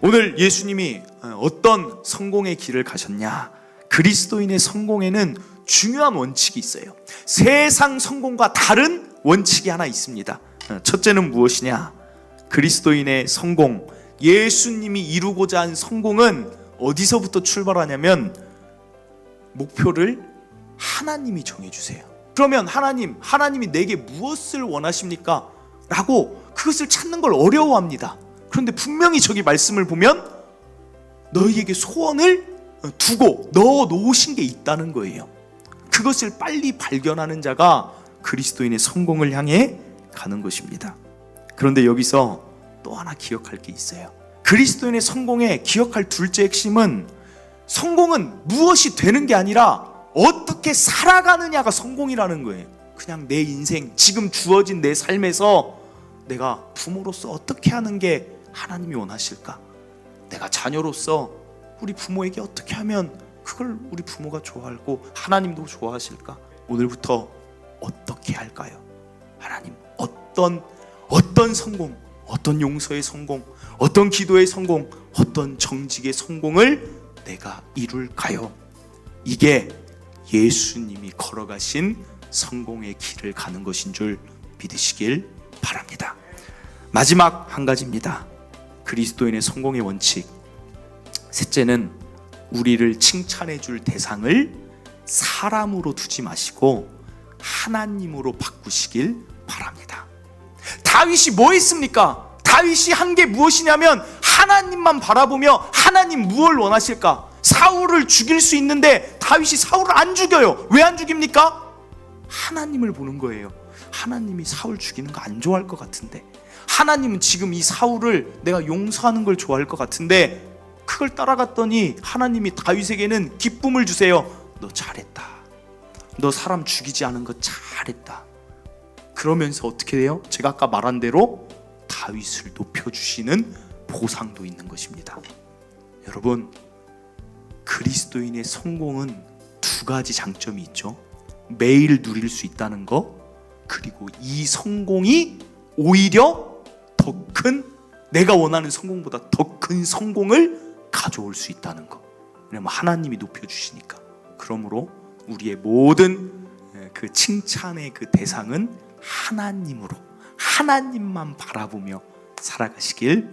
오늘 예수님이 어떤 성공의 길을 가셨냐? 그리스도인의 성공에는 중요한 원칙이 있어요. 세상 성공과 다른 원칙이 하나 있습니다. 첫째는 무엇이냐? 그리스도인의 성공, 예수님이 이루고자 한 성공은 어디서부터 출발하냐면 목표를 하나님이 정해주세요. 그러면 하나님, 하나님이 내게 무엇을 원하십니까? 라고 그것을 찾는 걸 어려워합니다. 그런데 분명히 저기 말씀을 보면 너희에게 소원을 두고 넣어 놓으신 게 있다는 거예요. 그것을 빨리 발견하는 자가 그리스도인의 성공을 향해 가는 것입니다. 그런데 여기서 또 하나 기억할 게 있어요. 그리스도인의 성공에 기억할 둘째 핵심은 성공은 무엇이 되는 게 아니라 어떻게 살아가느냐가 성공이라는 거예요. 그냥 내 인생, 지금 주어진 내 삶에서 내가 부모로서 어떻게 하는 게 하나님이 원하실까? 내가 자녀로서 우리 부모에게 어떻게 하면 그걸 우리 부모가 좋아하고 하나님도 좋아하실까? 오늘부터 어떻게 할까요? 하나님 어떤 어떤 성공, 어떤 용서의 성공, 어떤 기도의 성공, 어떤 정직의 성공을 내가 이룰까요? 이게 예수님이 걸어가신 성공의 길을 가는 것인 줄 믿으시길 바랍니다. 마지막 한 가지입니다. 그리스도인의 성공의 원칙. 셋째는 우리를 칭찬해 줄 대상을 사람으로 두지 마시고 하나님으로 바꾸시길 바랍니다. 다윗이 뭐 했습니까? 다윗이 한 게 무엇이냐면 하나님만 바라보며 하나님 무엇을 원하실까? 사울을 죽일 수 있는데 다윗이 사울을 안 죽여요. 왜 안 죽입니까? 하나님을 보는 거예요. 하나님이 사울 죽이는 거 안 좋아할 것 같은데 하나님은 지금 이 사울을 내가 용서하는 걸 좋아할 것 같은데 그걸 따라갔더니 하나님이 다윗에게는 기쁨을 주세요. 너 잘했다. 너 사람 죽이지 않은 거 잘했다. 그러면서 어떻게 돼요? 제가 아까 말한 대로 다윗을 높여 주시는 보상도 있는 것입니다. 여러분, 그리스도인의 성공은 두 가지 장점이 있죠. 매일 누릴 수 있다는 거, 그리고 이 성공이 오히려 더 큰 내가 원하는 성공보다 더 큰 성공을 가져올 수 있다는 거. 왜냐면 하나님이 높여주시니까. 그러므로 우리의 모든 그 칭찬의 그 대상은 하나님으로 하나님만 바라보며 살아가시길